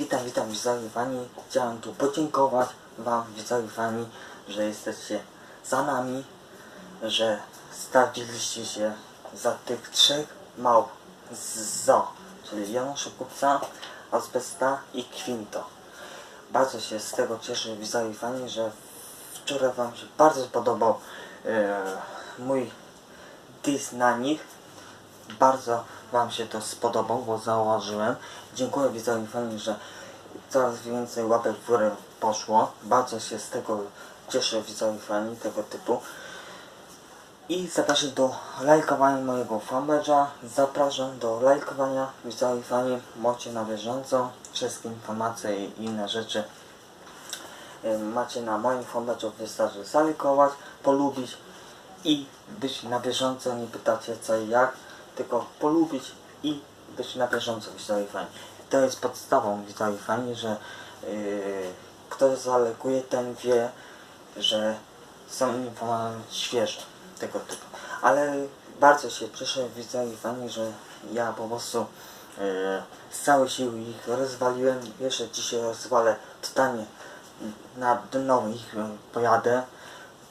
Witam, witam widzowie fani. Chciałem tu podziękować wam widzowie fani, że jesteście za nami, że stawiliście się za tych trzech małp z ZO, czyli Janusza Kupca, Azbesta i Quinto. Bardzo się z tego cieszę widzowie fani, że wczoraj wam się bardzo podobał e, mój diss na nich bardzo Wam się to spodobał, bo założyłem. Dziękuję widzowie fani, że coraz więcej łapek w górę poszło. Bardzo się z tego cieszę widzowie fani tego typu. I zapraszam do lajkowania mojego fanpage'a. Zapraszam do lajkowania widzowie fani. Macie na bieżąco wszystkie informacje i inne rzeczy. Macie na moim fanpage'u wystarczy zalajkować, polubić i być na bieżąco, nie pytacie co i jak, tylko polubić i być na bieżąco widzowie fani. To jest podstawą widzowie fani, że yy, kto zalekuje, ten wie, że są informacje świeże tego typu. Ale bardzo się cieszę widzowie fani, że ja po prostu yy, z całej siły ich rozwaliłem. Jeszcze dzisiaj rozwalę totalnie na dno ich pojadę.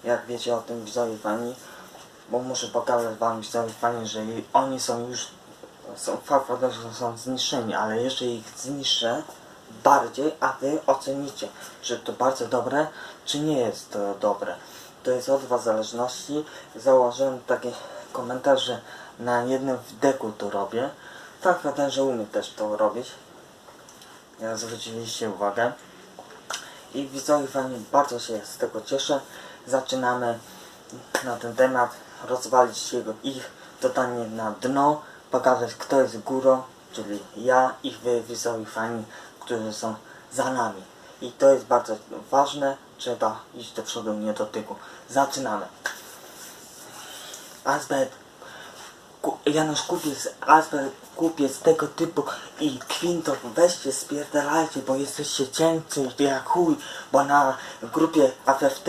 Jak wiecie o tym widzowie fani bo muszę pokazać wam widzowie że oni są już są że są zniszczeni, ale jeszcze ich zniszczę bardziej, a wy ocenicie, że to bardzo dobre, czy nie jest to dobre. To jest od was zależności. Założyłem takie komentarze na jednym wdeku to robię. Tak, ten, że umiem też to robić. Jak zwróciliście uwagę. I widzowie fani bardzo się z tego cieszę. Zaczynamy na ten temat, rozwalić jego, ich totalnie na dno, pokazać kto jest górą, czyli ja i wy widzowie fani, którzy są za nami. I to jest bardzo ważne, trzeba iść do przodu, nie do tyłu. Zaczynamy. Azbet Ku- Janusz Kupiec, Asper Kupiec tego typu i Quinto, weźcie spierdalajcie, bo jesteście cięci jak chuj, bo na grupie AFFT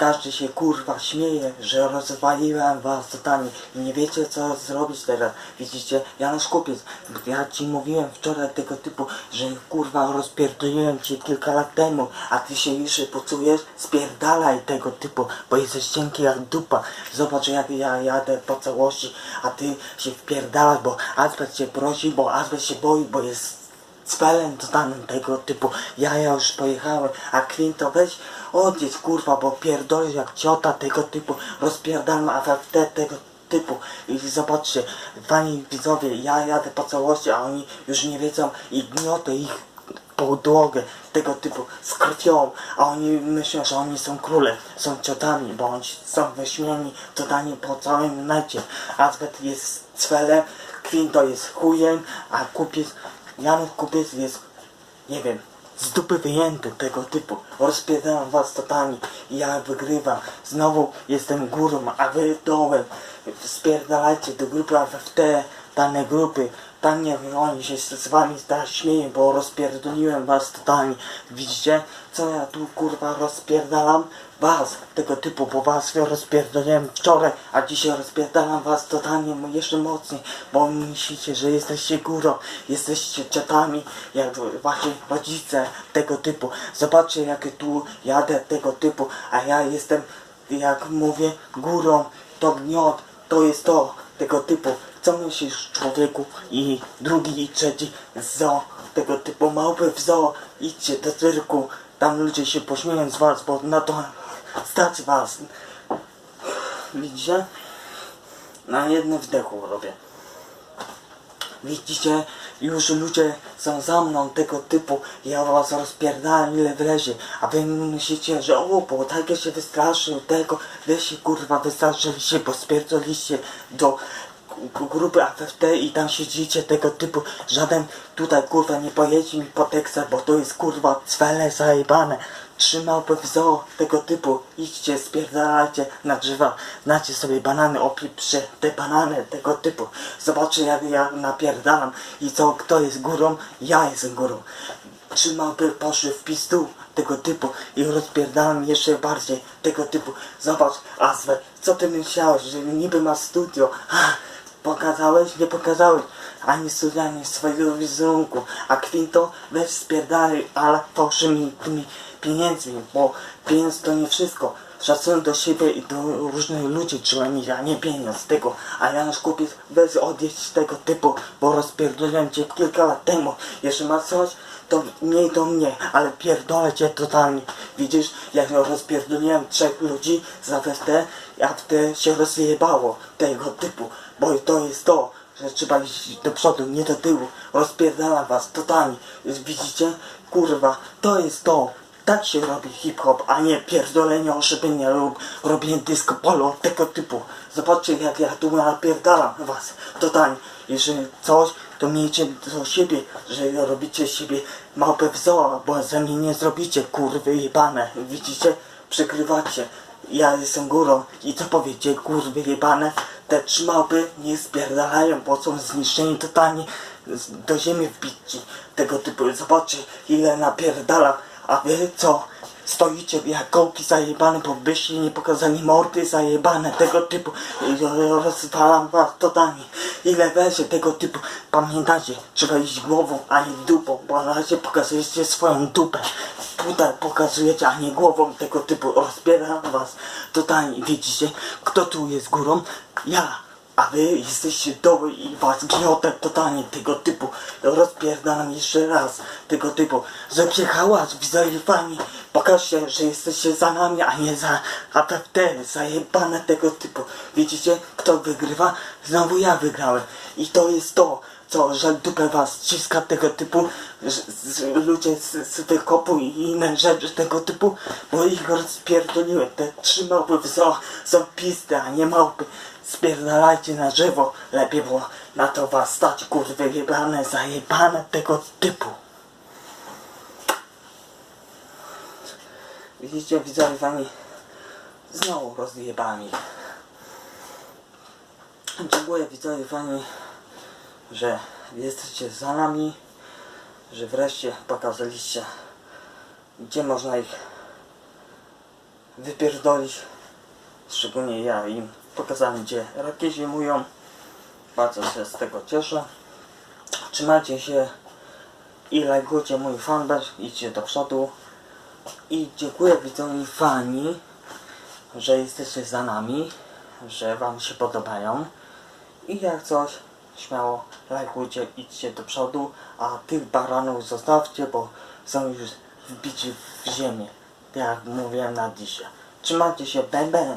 każdy się kurwa śmieje, że rozwaliłem was totalnie i nie wiecie co zrobić teraz. Widzicie, Janusz Kupiec, ja ci mówiłem wczoraj tego typu, że kurwa rozpierdoliłem cię kilka lat temu, a ty się już poczujesz, spierdalaj tego typu, bo jesteś cienki jak dupa. Zobacz jak ja jadę po całości, a ty się wpierdalasz, bo Azbest cię prosi, bo Azbest się boi, bo jest spelem totalnym tego typu. Ja, ja już pojechałem, a Quinto weź odjedź kurwa, bo pierdolisz jak ciota tego typu, rozpierdalam AFT tego typu i zobaczcie, fani widzowie, ja jadę po całości, a oni już nie wiedzą i gniotę ich podłogę tego typu z krwią, a oni myślą, że oni są króle, są ciotami, bo oni są wyśmieni totalnie po całym necie. Azbet jest cwelem, Quinto jest chujem, a kupiec, Janusz Kupiec jest, nie wiem, z dupy wyjęty tego typu. Rozpierdalam was totalnie i ja wygrywam. Znowu jestem górą, a wy dołem. Spierdalajcie do grupy AFT, dane grupy. Tam nie wiem, oni się z, wami teraz śmieją, bo rozpierdoliłem was totalnie. Widzicie, co ja tu kurwa rozpierdalam? Was, tego typu, bo was rozpierdoliłem wczoraj, a dzisiaj rozpierdalam was totalnie jeszcze mocniej, bo myślicie, że jesteście górą, jesteście ciotami, jak wasi rodzice tego typu. Zobaczcie, jak tu jadę tego typu, a ja jestem, jak mówię, górą, to gniot, to jest to, tego typu. Co myślisz człowieku? I drugi i trzeci zo tego typu małpy w zoo. Idźcie do cyrku. Tam ludzie się pośmieją z was, bo na to stać was. Widzicie? Na jednym wdechu robię. Widzicie, już ludzie są za mną tego typu, ja was rozpierdałem ile wlezie, a wy myślicie, że o, bo tak się wystraszył tego, wy się kurwa wystraszyliście, bo spierdoliście do grupy AFT i tam siedzicie tego typu, żaden tutaj kurwa nie pojedzie mi po Texas, bo to jest kurwa cwele zajebane. Trzymał w zoo tego typu, idźcie, spierdalajcie na drzewa, znacie sobie banany, opieprze te banany tego typu. Zobaczcie jak ja napierdalam i co, kto jest górą? Ja jestem górą. Trzymałby poszły w pistu tego typu i rozpierdalam jeszcze bardziej tego typu. Zobacz, Azwę, co ty myślałeś, że niby masz studio? Ha, pokazałeś? Nie pokazałeś. ani słuchanie swojego wizerunku. A Quinto weź spierdalaj, ale fałszymi tymi pieniędzmi, bo pieniądz to nie wszystko. Szacunek do siebie i do różnych ludzi trzeba mieć, a nie pieniądz tego. A Janusz Kupiec weź odjeść tego typu, bo rozpierdoliłem cię kilka lat temu. Jeżeli masz coś, to mniej do mnie, ale pierdolę cię totalnie. Widzisz, jak ja rozpierdoliłem trzech ludzi za WFT, a wtedy się rozjebało tego typu, bo to jest to, że trzeba iść do przodu, nie do tyłu. Rozpierdalam was totalnie. Widzicie? Kurwa, to jest to. Tak się robi hip-hop, a nie pierdolenie, oszybienie lub robienie disco polo tego typu. Zobaczcie jak ja tu napierdalam was totalnie. Jeżeli coś, to miejcie do siebie, że robicie siebie małpę w zoo, bo ze mnie nie zrobicie, kurwy jebane. Widzicie? Przykrywacie. Ja jestem górą i co powiecie, kurwy jebane? Te trzy małpy nie spierdalają, bo są zniszczeni totalnie do ziemi wbici. Tego typu. Zobaczcie ile napierdalam. A wy co? Stoicie jak kołki zajebane, bo byście nie pokazali mordy zajebane tego typu. Rozwalam was totalnie. Ile weźcie tego typu. Pamiętajcie, trzeba iść głową, a nie dupą, bo na razie pokazujecie swoją dupę. Tutaj pokazujecie, a nie głową tego typu. Rozbieram was totalnie. Widzicie, kto tu jest górą? Ja. A wy jesteście doły i was gniotę totalnie tego typu. Rozpierdalam jeszcze raz tego typu. Zróbcie hałas, widzowie fani. Pokażcie, że jesteście za nami, a nie za APFT. Zajebane tego typu. Widzicie, kto wygrywa? Znowu ja wygrałem. I to jest to, co żal dupę was ściska tego typu. że- z- Ludzie z, z wykopu i inne rzeczy tego typu. Bo ich rozpierdoliłem. Te trzy małpy w zoo są piste, a nie małpy. Spierdalajcie na drzewo, lepiej było na to was stać, kurwy jebane, zajebane tego typu. Widzicie, widzowie wami znowu rozjebałem ich. Dziękuję widzowie wami, że jesteście za nami, że wreszcie pokazaliście, gdzie można ich wypierdolić. Szczególnie ja im pokazałem, gdzie raki zimują. Bardzo się z tego cieszę. Trzymajcie się i lajkujcie mój fanpage, idźcie do przodu. I dziękuję widzowi fani, że jesteście za nami, że wam się podobają. I jak coś, śmiało lajkujcie, idźcie do przodu, a tych baranów zostawcie, bo są już wbici w ziemię, tak jak mówiłem na dzisiaj. Trzymajcie się, bęben!